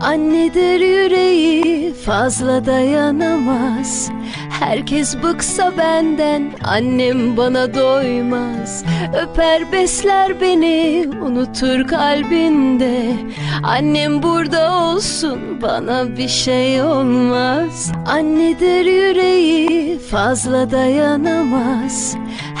Annedir yüreği fazla dayanamaz. Herkes bıksa benden annem bana doymaz. Öper besler beni unutur kalbinde. Annem burada olsun bana bir şey olmaz. Annedir yüreği fazla dayanamaz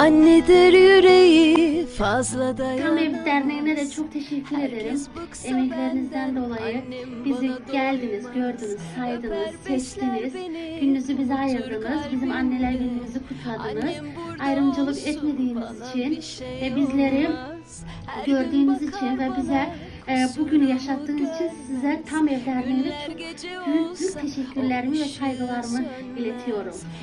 Annedir yüreği fazla Tam Ev Derneği'ne de çok teşekkür ederim. Emeklerinizden dolayı bizi geldiniz, gördünüz, saydınız, seçtiniz. Gününüzü bize ayırdınız. Bizim anneler günümüzü kutladınız. Ayrımcılık etmediğiniz için ve bizleri gördüğünüz için ve bize e, bugünü yaşattığınız için size Tam Ev Derneği'ne çok büyük teşekkürlerimi ve saygılarımı iletiyorum.